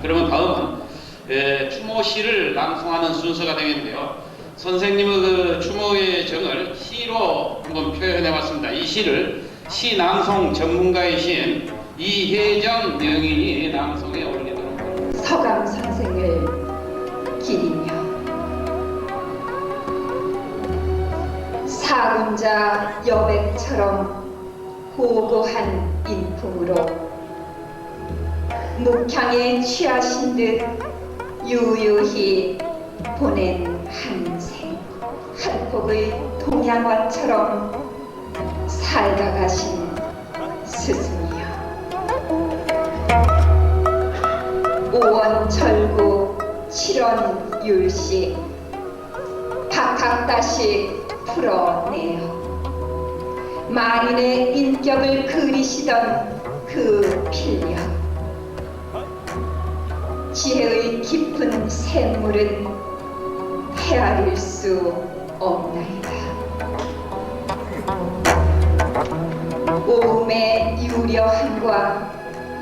그러면 다음은 에, 추모 시를 낭송하는 순서가 되겠는데요. 선생님의 그 추모의 정을 시로 한번 표현해 봤습니다. 이 시를 시 낭송 전문가이신 이혜정 명인이 낭송에 올리 사군자 여백처럼 고고한 인품으로 묵향에 취하신 듯 유유히 보낸 한 생 한 폭의 동양화처럼 살다 가신 스승이여. 오원 절구 칠원 율시 박학다시 풀어내어 만인의 인격을 그리시던 그 필력. 지혜의 깊은 샘물은 헤아릴 수 없나이다. 오음의 유려함과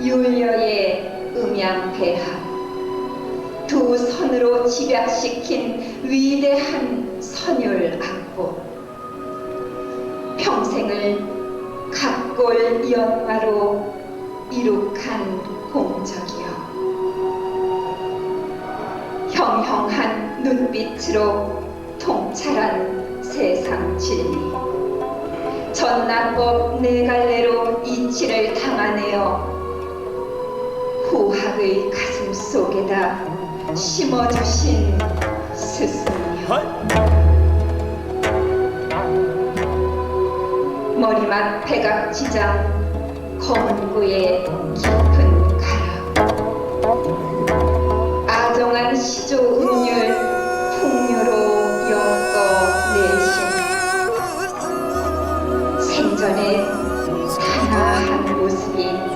율려의 음양대합 두 선으로 집약시킨 위대한 선율 악보 평생을 각골 연마로 이룩한 공적이여. 형형한 눈빛으로 통찰한 세상 진리. 전납법 네 갈래로 이치를 당하네요 후학의 가슴 속에다 심어주신 스승이여 머리맡 백악지장 검은고의 깊은 가라. 아정한 시조 음률 풍류로 엮어 내신 생전에 하나한 모습이